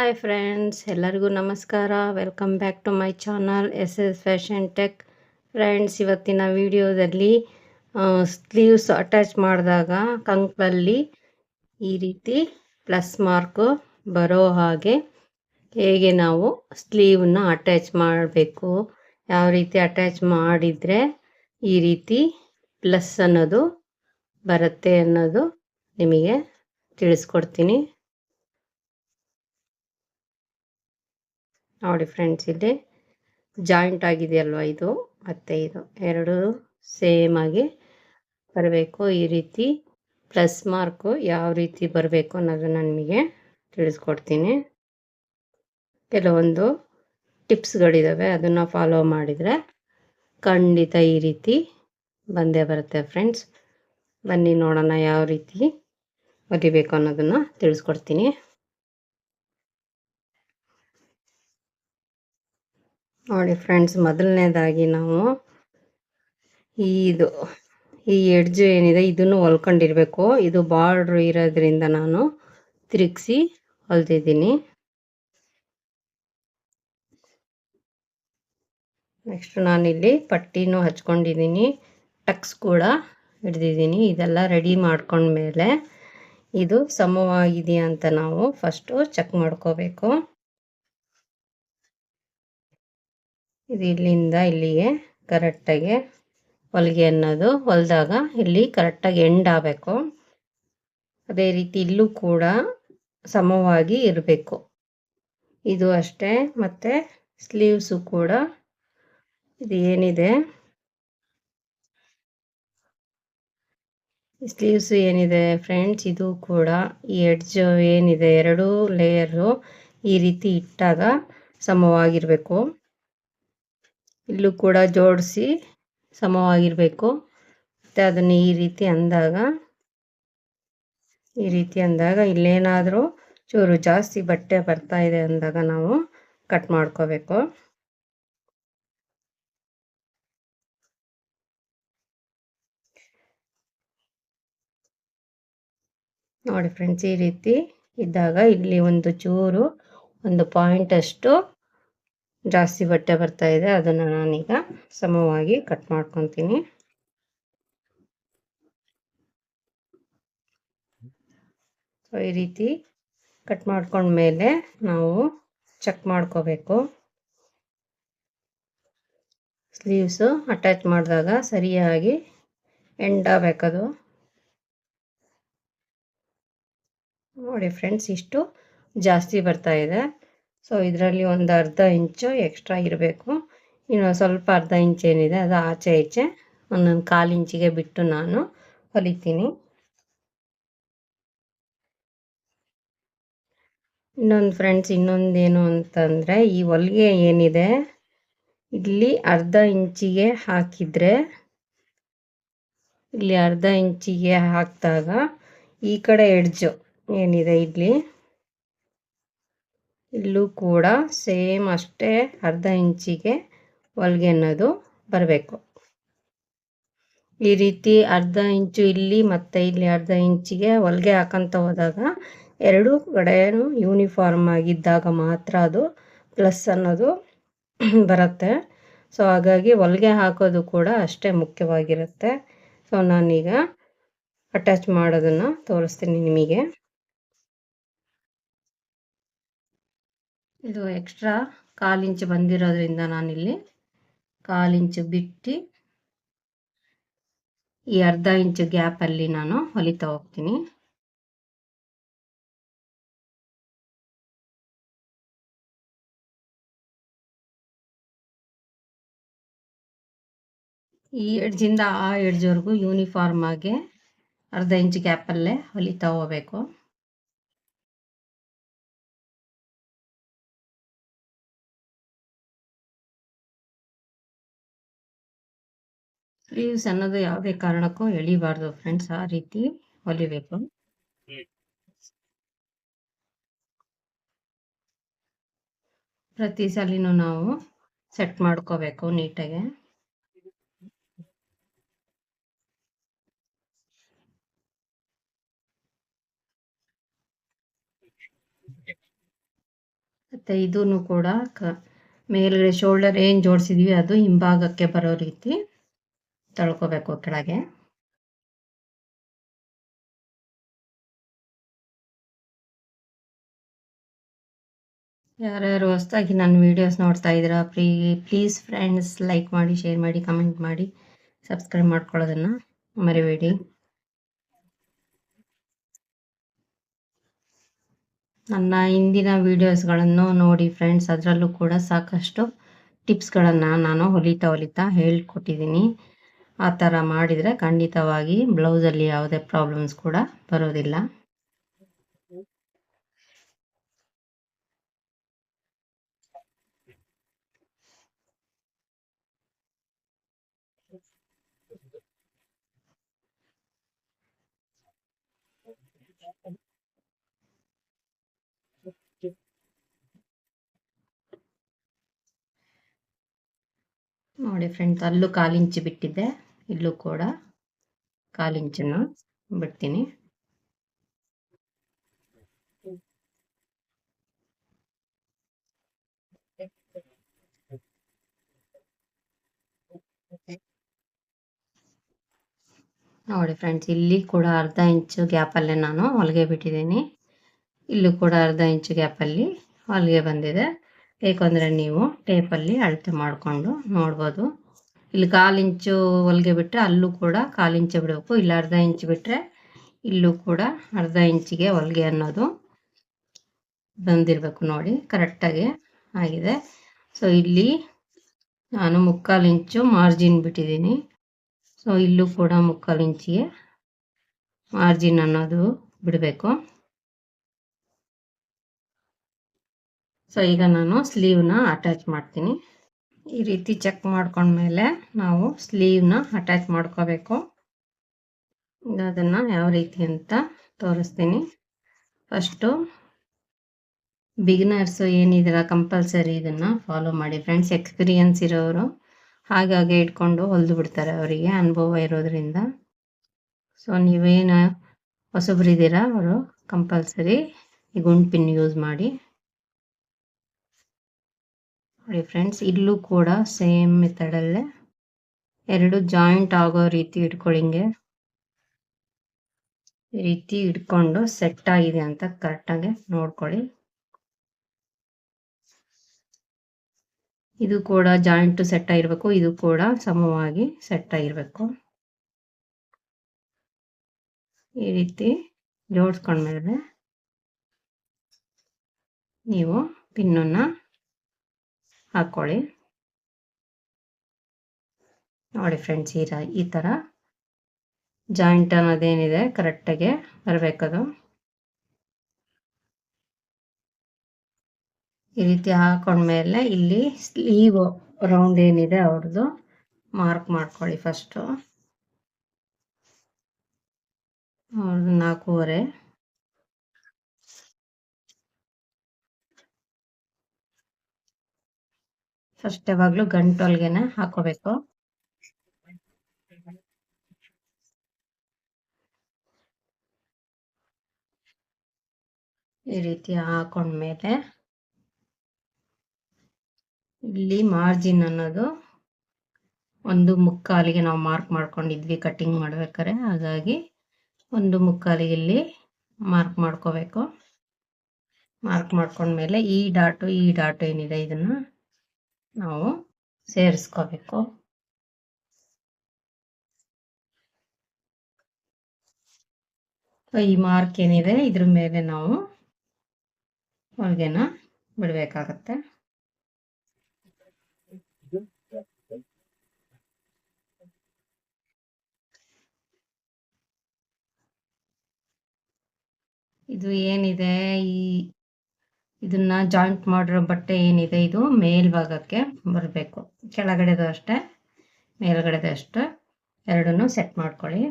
Hi friends ಎಲ್ಲರಿಗೂ ನಮಸ್ಕಾರ. Welcome back to my channel S S fashion tech friends ಇವತ್ತಿನ ವಿಡಿಯೋದಲ್ಲಿ ಸ್ಲೀವ್ಸ್ ಅಟ್ಯಾಚ್ ಮಾಡಿದಾಗ ಕಂಕಲ್ಲಿ ಈ ರೀತಿ ಪ್ಲಸ್ ಮಾರ್ಕು ಬರೋ ಹಾಗೆ ಹೇಗೆ ನಾವು ಸ್ಲೀವ್ನ ಅಟ್ಯಾಚ್ ಮಾಡಬೇಕು, ಯಾವ ರೀತಿ ಅಟ್ಯಾಚ್ ಮಾಡಿದರೆ ಈ ರೀತಿ ಪ್ಲಸ್ ಅನ್ನೋದು ಬರುತ್ತೆ ಅನ್ನೋದು ನಿಮಗೆ ತಿಳಿಸ್ಕೊಡ್ತೀನಿ. ನೋಡಿ ಫ್ರೆಂಡ್ಸ್ ಇಲ್ಲಿ ಜಾಯಿಂಟ್ ಆಗಿದೆಯಲ್ವ ಇದು? ಮತ್ತು ಇದು ಎರಡು ಸೇಮ್ ಆಗಿ ಬರಬೇಕು. ಈ ರೀತಿ ಪ್ಲಸ್ ಮಾರ್ಕು ಯಾವ ರೀತಿ ಬರಬೇಕು ಅನ್ನೋದನ್ನು ನಿಮಗೆ ತಿಳಿಸ್ಕೊಡ್ತೀನಿ. ಕೆಲವೊಂದು ಟಿಪ್ಸ್ಗಳಿದ್ದಾವೆ ಅದನ್ನು ಫಾಲೋ ಮಾಡಿದರೆ ಖಂಡಿತ ಈ ರೀತಿ ಬಂದೇ ಬರುತ್ತೆ ಫ್ರೆಂಡ್ಸ್ ಬನ್ನಿ ನೋಡೋಣ ಯಾವ ರೀತಿ ಹೊಲಿಬೇಕು ಅನ್ನೋದನ್ನು ತಿಳಿಸ್ಕೊಡ್ತೀನಿ. ನೋಡಿ ಫ್ರೆಂಡ್ಸ್, ಮೊದಲನೇದಾಗಿ ನಾವು ಇದು, ಈ ಎಡ್ಜು ಏನಿದೆ, ಇದನ್ನು ಹೊಲ್ಕೊಂಡಿರ್ಬೇಕು. ಇದು ಬಾರ್ಡ್ರ್ ಇರೋದ್ರಿಂದ ನಾನು ತಿರುಗಿಸಿ ಹೊಲ್ದಿದ್ದೀನಿ. ನೆಕ್ಸ್ಟ್ ನಾನಿಲ್ಲಿ ಪಟ್ಟಿನೂ ಹಚ್ಕೊಂಡಿದ್ದೀನಿ, ಟಕ್ಸ್ ಕೂಡ ಹಿಡ್ದಿದ್ದೀನಿ. ಇದೆಲ್ಲ ರೆಡಿ ಮಾಡ್ಕೊಂಡ್ಮೇಲೆ ಇದು ಸಮವಾಗಿದೆಯಾ ಅಂತ ನಾವು ಫಸ್ಟು ಚೆಕ್ ಮಾಡ್ಕೋಬೇಕು. ಇದು ಇಲ್ಲಿಂದ ಇಲ್ಲಿಗೆ ಕರೆಕ್ಟಾಗಿ ಹೊಲಿಗೆ ಅನ್ನೋದು ಹೊಲ್ದಾಗ ಇಲ್ಲಿ ಕರೆಕ್ಟಾಗಿ ಎಂಡ್ ಆಗಬೇಕು. ಅದೇ ರೀತಿ ಇಲ್ಲೂ ಕೂಡ ಸಮವಾಗಿ ಇರಬೇಕು. ಇದು ಅಷ್ಟೇ, ಮತ್ತು ಸ್ಲೀವ್ಸು ಕೂಡ ಇದು ಏನಿದೆ? ಸ್ಲೀವ್ಸ್ ಏನಿದೆ ಫ್ರೆಂಡ್ಸ್ ಇದು ಕೂಡ ಈ ಎಡ್ಜ್ ಏನಿದೆ? ಎರಡೂ ಲೇಯರು ಈ ರೀತಿ ಇಟ್ಟಾಗ ಸಮವಾಗಿರಬೇಕು. ಇಲ್ಲೂ ಕೂಡ ಜೋಡಿಸಿ ಸಮವಾಗಿರಬೇಕು. ಮತ್ತು ಅದನ್ನು ಈ ರೀತಿ ಅಂದಾಗ, ಈ ರೀತಿ ಅಂದಾಗ ಇಲ್ಲೇನಾದರೂ ಚೂರು ಜಾಸ್ತಿ ಬಟ್ಟೆ ಬರ್ತಾ ಇದೆ ಅಂದಾಗ ನಾವು ಕಟ್ ಮಾಡ್ಕೋಬೇಕು. ನೋಡಿ ಫ್ರೆಂಡ್ಸ್, ಈ ರೀತಿ ಇದ್ದಾಗ ಇಲ್ಲಿ ಒಂದು ಚೂರು, ಒಂದು ಪಾಯಿಂಟ್ ಅಷ್ಟು ಜಾಸ್ತಿ ಬಟ್ಟೆ ಬರ್ತಾ ಇದೆ, ಅದನ್ನು ನಾನೀಗ ಸಮವಾಗಿ ಕಟ್ ಮಾಡ್ಕೊತೀನಿ. ಸೊ ಈ ರೀತಿ ಕಟ್ ಮಾಡ್ಕೊಂಡ್ಮೇಲೆ ನಾವು ಚೆಕ್ ಮಾಡ್ಕೋಬೇಕು. ಸ್ಲೀವ್ಸು ಅಟ್ಯಾಚ್ ಮಾಡಿದಾಗ ಸರಿಯಾಗಿ ಎಂಡ್ ಆಗಬೇಕದು. ನೋಡಿ ಫ್ರೆಂಡ್ಸ್ ಇಷ್ಟು ಜಾಸ್ತಿ ಬರ್ತಾ ಇದೆ. ಸೊ ಇದರಲ್ಲಿ ಒಂದು ಅರ್ಧ ಇಂಚು ಎಕ್ಸ್ಟ್ರಾ ಇರಬೇಕು. ಇನ್ನು ಸ್ವಲ್ಪ ಅರ್ಧ ಇಂಚು ಏನಿದೆ ಅದು ಆಚೆ ಈಚೆ ಒಂದೊಂದು ಕಾಲು ಇಂಚಿಗೆ ಬಿಟ್ಟು ನಾನು ಹೊಲಿತೀನಿ. ಇನ್ನೊಂದು ಫ್ರೆಂಡ್ಸ್ ಇನ್ನೊಂದೇನು ಅಂತಂದರೆ ಈ ಹೊಲಿಗೆ ಏನಿದೆ, ಇಲ್ಲಿ ಅರ್ಧ ಇಂಚಿಗೆ ಹಾಕಿದರೆ, ಇಲ್ಲಿ ಅರ್ಧ ಇಂಚಿಗೆ ಹಾಕಿದಾಗ ಈ ಕಡೆ ಎಡ್ಜು ಏನಿದೆ ಇಲ್ಲಿ ಇಲ್ಲೂ ಕೂಡ ಸೇಮ್ ಅಷ್ಟೇ ಅರ್ಧ ಇಂಚಿಗೆ ಹೊಲಿಗೆ ಅನ್ನೋದು ಬರಬೇಕು. ಈ ರೀತಿ ಅರ್ಧ ಇಂಚು ಇಲ್ಲಿ ಮತ್ತು ಇಲ್ಲಿ ಅರ್ಧ ಇಂಚಿಗೆ ಹೊಲಿಗೆ ಹಾಕಂತ ಹೋದಾಗ ಎರಡು ಕಡೆಯೂ ಯೂನಿಫಾರ್ಮ್ ಆಗಿದ್ದಾಗ ಮಾತ್ರ ಅದು ಪ್ಲಸ್ ಅನ್ನೋದು ಬರುತ್ತೆ. ಸೊ, ಹಾಗಾಗಿ ಹೊಲಿಗೆ ಹಾಕೋದು ಕೂಡ ಅಷ್ಟೇ ಮುಖ್ಯವಾಗಿರುತ್ತೆ. ಸೊ, ನಾನೀಗ ಅಟ್ಯಾಚ್ ಮಾಡೋದನ್ನು ತೋರಿಸ್ತೀನಿ ನಿಮಗೆ. ಇದು ಎಕ್ಸ್ಟ್ರಾ ಕಾಲು ಇಂಚು ಬಂದಿರೋದ್ರಿಂದ ನಾನಿಲ್ಲಿ ಕಾಲು ಇಂಚು ಬಿಟ್ಟು ಈ ಅರ್ಧ ಇಂಚು ಗ್ಯಾಪಲ್ಲಿ ನಾನು ಹೊಲಿತಾ ಹೋಗ್ತೀನಿ. ಈ ಎಡ್ಜಿಂದ ಆ ಎಡ್ಜ್ವರೆಗೂ ಯೂನಿಫಾರ್ಮ್ ಆಗಿ ಅರ್ಧ ಇಂಚ್ ಗ್ಯಾಪಲ್ಲೇ ಹೊಲಿತಾ ಹೋಗ್ಬೇಕು. ಸ್ಲೀವ್ಸ್ ಅನ್ನೋದು ಯಾವುದೇ ಕಾರಣಕ್ಕೂ ಎಳಿಬಾರ್ದು ಫ್ರೆಂಡ್ಸ್ ಆ ರೀತಿ ಹೊಲಿಬೇಕು ಪ್ರತಿ ಸಲಿನೂ ನಾವು ಸೆಟ್ ಮಾಡ್ಕೋಬೇಕು ನೀಟಾಗೆ. ಮತ್ತೆ ಇದೂ ಕೂಡ ಮೇಲ್ಗಡೆ ಶೋಲ್ಡರ್ ಏನ್ ಜೋಡಿಸಿದ್ವಿ ಅದು ಹಿಂಭಾಗಕ್ಕೆ ಬರೋ ರೀತಿ. ತಳ್ಕೋಬೇಕು ಕೆಳಗೆ ಯಾರ್ಯಾರು ಹೊಸ್ದಾಗಿ ನನ್ನ ವೀಡಿಯೋಸ್ ನೋಡ್ತಾ ಇದ್ದೀರಾ, ಪ್ರೀ ಪ್ಲೀಸ್ ಫ್ರೆಂಡ್ಸ್ ಲೈಕ್ ಮಾಡಿ ಶೇರ್ ಮಾಡಿ ಕಮೆಂಟ್ ಮಾಡಿ ಸಬ್ಸ್ಕ್ರೈಬ್ ಮಾಡ್ಕೊಳ್ಳೋದನ್ನು ಮರಿಬೇಡಿ. ನನ್ನ ಹಿಂದಿನ ವೀಡಿಯೋಸ್ಗಳನ್ನು ನೋಡಿ ಫ್ರೆಂಡ್ಸ್ ಅದರಲ್ಲೂ ಕೂಡ ಸಾಕಷ್ಟು ಟಿಪ್ಸ್ಗಳನ್ನು ನಾನು ಹೊಲಿತಾ ಹೊಲಿತಾ ಹೇಳ್ಕೊಟ್ಟಿದ್ದೀನಿ. ಆ ಥರ ಮಾಡಿದರೆ ಖಂಡಿತವಾಗಿ ಬ್ಲೌಸಲ್ಲಿ ಯಾವುದೇ ಪ್ರಾಬ್ಲಮ್ಸ್ ಕೂಡ ಬರೋದಿಲ್ಲ. ನೋಡಿ ಫ್ರೆಂಡ್ಸ್ ಅಲ್ಲೂ ಕಾಲಿಂಚು ಬಿಟ್ಟಿದ್ದೆ. ಇಲ್ಲೂ ಕೂಡ ಕಾಲಿಂಚನ್ನು ಬಿಡ್ತೀನಿ. ನೋಡಿ ಫ್ರೆಂಡ್ಸ್ ಇಲ್ಲಿ ಕೂಡ ಅರ್ಧ ಇಂಚು ಗ್ಯಾಪಲ್ಲೇ ನಾನು ಹೊಲಿಗೆ ಬಿಟ್ಟಿದ್ದೀನಿ. ಇಲ್ಲೂ ಕೂಡ ಅರ್ಧ ಇಂಚು ಗ್ಯಾಪಲ್ಲಿ ಹೊಲಿಗೆ ಬಂದಿದೆ. ಏಕೆಂದರೆ ನೀವು ಟೇಪಲ್ಲಿ ಅಳತೆ ಮಾಡಿಕೊಂಡು ನೋಡ್ಬೋದು. ಇಲ್ಲಿ ಕಾಲು ಇಂಚು ಹೊಲಿಗೆ ಬಿಟ್ಟರೆ ಅಲ್ಲೂ ಕೂಡ ಕಾಲು ಇಂಚೆ ಬಿಡಬೇಕು. ಇಲ್ಲಿ ಅರ್ಧ ಇಂಚು ಬಿಟ್ಟರೆ ಇಲ್ಲೂ ಕೂಡ ಅರ್ಧ ಇಂಚಿಗೆ ಹೊಲಿಗೆ ಅನ್ನೋದು ಬಂದಿರಬೇಕು ನೋಡಿ. ಕರೆಕ್ಟಾಗಿ ಆಗಿದೆ. ಸೊ ಇಲ್ಲಿ ನಾನು ಮುಕ್ಕಾಲು ಇಂಚು ಮಾರ್ಜಿನ್ ಬಿಟ್ಟಿದ್ದೀನಿ. ಸೊ ಇಲ್ಲೂ ಕೂಡ ಮುಕ್ಕಾಲು ಇಂಚಿಗೆ ಮಾರ್ಜಿನ್ ಅನ್ನೋದು ಬಿಡಬೇಕು. ಸೊ ಈಗ ನಾನು ಸ್ಲೀವ್ನ ಅಟ್ಯಾಚ್ ಮಾಡ್ತೀನಿ. ಈ ರೀತಿ ಚೆಕ್ ಮಾಡ್ಕೊಂಡ್ಮೇಲೆ ನಾವು ಸ್ಲೀವ್ನ ಅಟ್ಯಾಚ್ ಮಾಡ್ಕೋಬೇಕು. ಅದನ್ನು ಯಾವ ರೀತಿ ಅಂತ ತೋರಿಸ್ತೀನಿ. ಫಸ್ಟು ಬಿಗಿನರ್ಸು ಏನಿದೆಲ್ಲ ಕಂಪಲ್ಸರಿ ಇದನ್ನು ಫಾಲೋ ಮಾಡಿ. ಫ್ರೆಂಡ್ಸ್ ಎಕ್ಸ್ಪೀರಿಯನ್ಸ್ ಇರೋರು ಹಾಗಾಗಿ ಇಟ್ಕೊಂಡು ಹೊಲಿದು ಬಿಡ್ತಾರೆ ಅವರಿಗೆ ಅನುಭವ ಇರೋದ್ರಿಂದ. ಸೊ ನೀವೇನು ಹೊಸಬ್ರಿದ್ದೀರಾ ಅವರು ಕಂಪಲ್ಸರಿ ಈ ಗುಂಡ್ ಪಿನ್ ಯೂಸ್ ಮಾಡಿ. ನೋಡಿ ಫ್ರೆಂಡ್ಸ್ ಇಲ್ಲೂ ಕೂಡ ಸೇಮ್ ಮೆಥಡಲ್ಲೇ ಎರಡು ಜಾಯಿಂಟ್ ಆಗೋ ರೀತಿ ಇಟ್ಕೊಳಿಂಗೆ ಈ ರೀತಿ ಇಟ್ಕೊಂಡು ಸೆಟ್ ಆಗಿದೆ ಅಂತ ಕರೆಕ್ಟಾಗಿ ನೋಡ್ಕೊಳ್ಳಿ. ಇದು ಕೂಡ ಜಾಯಿಂಟು ಸೆಟ್ ಆಗಿರಬೇಕು, ಇದು ಕೂಡ ಸಮವಾಗಿ ಸೆಟ್ ಆಗಿರಬೇಕು. ಈ ರೀತಿ ಜೋಡಿಸ್ಕೊಂಡ್ಮೇಲೆ ನೀವು ಪಿನ್ನನ್ನು ಹಾಕ್ಕೊಳ್ಳಿ ನೋಡಿ ಫ್ರೆಂಡ್ಸ್ ಈ ಈ ಥರ ಜಾಯಿಂಟ್ ಅನ್ನೋದೇನಿದೆ ಕರೆಕ್ಟಾಗಿ ಬರಬೇಕದು. ಈ ರೀತಿ ಹಾಕೊಂಡ್ಮೇಲೆ ಇಲ್ಲಿ ಸ್ಲೀವ್ ರೌಂಡ್ ಏನಿದೆ ಅವ್ರದ್ದು ಮಾರ್ಕ್ ಮಾಡ್ಕೊಳ್ಳಿ ಫಸ್ಟು ಅವ್ರದ್ದು ನಾಲ್ಕೂವರೆ. ಫಸ್ಟ್ ಯಾವಾಗ್ಲೂ ಗಂಟೊಳ್ಗೆನ ಹಾಕೋಬೇಕು. ಈ ರೀತಿ ಹಾಕೊಂಡ್ಮೇಲೆ ಇಲ್ಲಿ ಮಾರ್ಜಿನ್ ಅನ್ನೋದು ಒಂದು ಮುಕ್ಕಾಲಿಗೆ ನಾವು ಮಾರ್ಕ್ ಮಾಡ್ಕೊಂಡಿದ್ವಿ ಕಟಿಂಗ್ ಮಾಡ್ಬೇಕಾರೆ ಹಾಗಾಗಿ ಒಂದು ಮುಕ್ಕಾಲಿಗೆ ಇಲ್ಲಿ ಮಾರ್ಕ್ ಮಾಡ್ಕೋಬೇಕು. ಮಾರ್ಕ್ ಮಾಡ್ಕೊಂಡ್ಮೇಲೆ ಈ ಡಾಟು ಈ ಡಾಟು ಏನಿದೆ ಇದನ್ನು ನಾವು ಸೇರಿಸ್ಕೋಬೇಕು ಈ ಮಾರ್ಕ್ ಏನಿದೆ? ಇದ್ರ ಮೇಲೆ ನಾವು ಹೊಲಿಗೆನ ಬಿಡಬೇಕಾಗತ್ತೆ. ಇದು ಏನಿದೆ? ಈ ಇದನ್ನ ಜಾಯಿಂಟ್ ಮಾಡಿರೋ ಬಟ್ಟೆ ಏನಿದೆ ಇದು? ಮೇಲ್ಭಾಗಕ್ಕೆ ಬರಬೇಕು. ಕೆಳಗಡೆದು ಅಷ್ಟೇ, ಮೇಲ್ಗಡೆದು ಅಷ್ಟೇ. ಎರಡನ್ನೂ ಸೆಟ್ ಮಾಡ್ಕೊಳ್ಳಿ.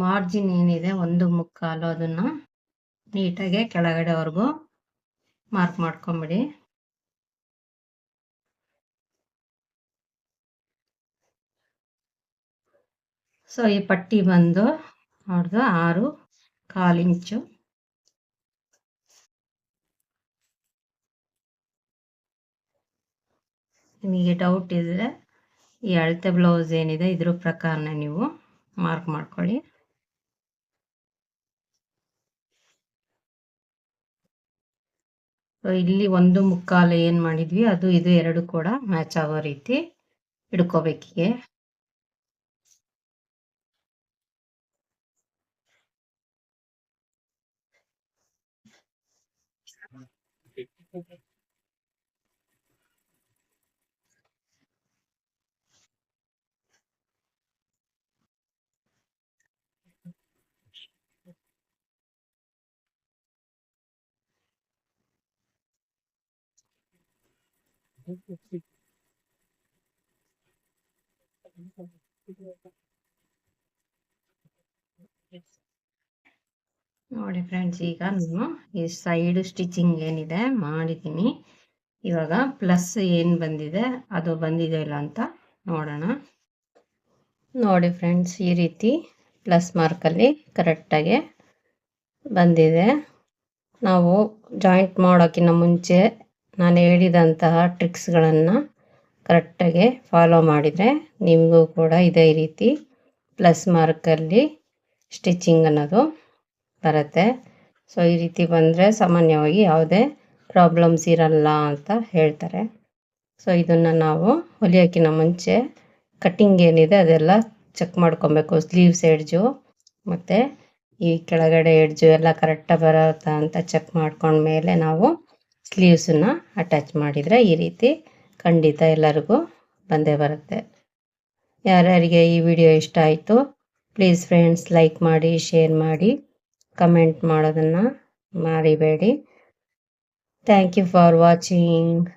ಮಾರ್ಜಿನ್ ಏನಿದೆ? ಒಂದು ಮುಕ್ಕಾಲು ಅದನ್ನ ನೀಟಾಗಿ ಕೆಳಗಡೆವರೆಗೂ ಮಾರ್ಕ್ ಮಾಡ್ಕೊಂಬಿಡಿ. ಸೊ ಈ ಪಟ್ಟಿ ಬಂದು ಅವ್ರದ್ದು ಆರು ಕಾಲು ಇಂಚು. ನಿಮಗೆ ಡೌಟ್ ಇದ್ದರೆ ಈ ಅಳತೆ ಬ್ಲೌಸ್ ಏನಿದೆ ಇದ್ರ ಪ್ರಕಾರನ ನೀವು ಮಾರ್ಕ್ ಮಾಡ್ಕೊಳ್ಳಿ. ಇಲ್ಲಿ ಒಂದು ಮುಕ್ಕಾಲು ಏನು ಮಾಡಿದ್ವಿ, ಅದು ಇದು ಎರಡು ಕೂಡ ಮ್ಯಾಚ್ ಆಗೋ ರೀತಿ ಹಿಡ್ಕೋಬೇಕಿಗೆ. ನೋಡಿ ಫ್ರೆಂಡ್ಸ್ ಈಗ ನಾನು ಈ ಸೈಡ್ ಸ್ಟಿಚಿಂಗ್ ಏನಿದೆ ಮಾಡಿದ್ದೀನಿ. ಇವಾಗ ಪ್ಲಸ್ ಏನು ಬಂದಿದೆ, ಅದು ಬಂದಿದೆ ಇಲ್ಲ ಅಂತ ನೋಡೋಣ. ನೋಡಿ ಫ್ರೆಂಡ್ಸ್ ಈ ರೀತಿ ಪ್ಲಸ್ ಮಾರ್ಕಲ್ಲಿ ಕರೆಕ್ಟಾಗಿ ಬಂದಿದೆ. ನಾವು ಜಾಯಿಂಟ್ ಮಾಡೋಕ್ಕಿಂತ ಮುಂಚೆ ನಾನು ಹೇಳಿದಂತಹ ಟ್ರಿಕ್ಸ್ಗಳನ್ನು ಕರೆಕ್ಟಾಗಿ ಫಾಲೋ ಮಾಡಿದರೆ ನಿಮಗೂ ಕೂಡ ಇದೇ ರೀತಿ ಪ್ಲಸ್ ಮಾರ್ಕಲ್ಲಿ ಸ್ಟಿಚಿಂಗ್ ಅನ್ನೋದು ಬರುತ್ತೆ. ಸೊ ಈ ರೀತಿ ಬಂದರೆ ಸಾಮಾನ್ಯವಾಗಿ ಯಾವುದೇ ಪ್ರಾಬ್ಲಮ್ಸ್ ಇರಲ್ಲ ಅಂತ ಹೇಳ್ತಾರೆ. ಸೊ ಇದನ್ನು ನಾವು ಹೊಲಿಯೋಕ್ಕಿಂತ ಮುಂಚೆ ಕಟ್ಟಿಂಗ್ ಏನಿದೆ ಅದೆಲ್ಲ ಚೆಕ್ ಮಾಡ್ಕೊಬೇಕು. ಸ್ಲೀವ್ಸ್ ಎಡ್ಜು ಮತ್ತು ಈ ಕೆಳಗಡೆ ಎಡ್ಜು ಎಲ್ಲ ಕರೆಕ್ಟಾಗಿ ಬರುತ್ತಾ ಅಂತ ಚೆಕ್ ಮಾಡ್ಕೊಂಡ್ಮೇಲೆ ನಾವು ಸ್ಲೀವ್ಸನ್ನು ಅಟ್ಯಾಚ್ ಮಾಡಿದರೆ ಈ ರೀತಿ ಖಂಡಿತ ಎಲ್ಲರಿಗೂ ಬಂದೇ ಬರುತ್ತೆ. ಯಾರ್ಯಾರಿಗೆ ಈ ವಿಡಿಯೋ ಇಷ್ಟ ಆಯಿತು ಪ್ಲೀಸ್ ಫ್ರೆಂಡ್ಸ್ ಲೈಕ್ ಮಾಡಿ ಶೇರ್ ಮಾಡಿ ಕಮೆಂಟ್ ಮಾಡೋದನ್ನು ಮರಿಬೇಡಿ. Thank you for watching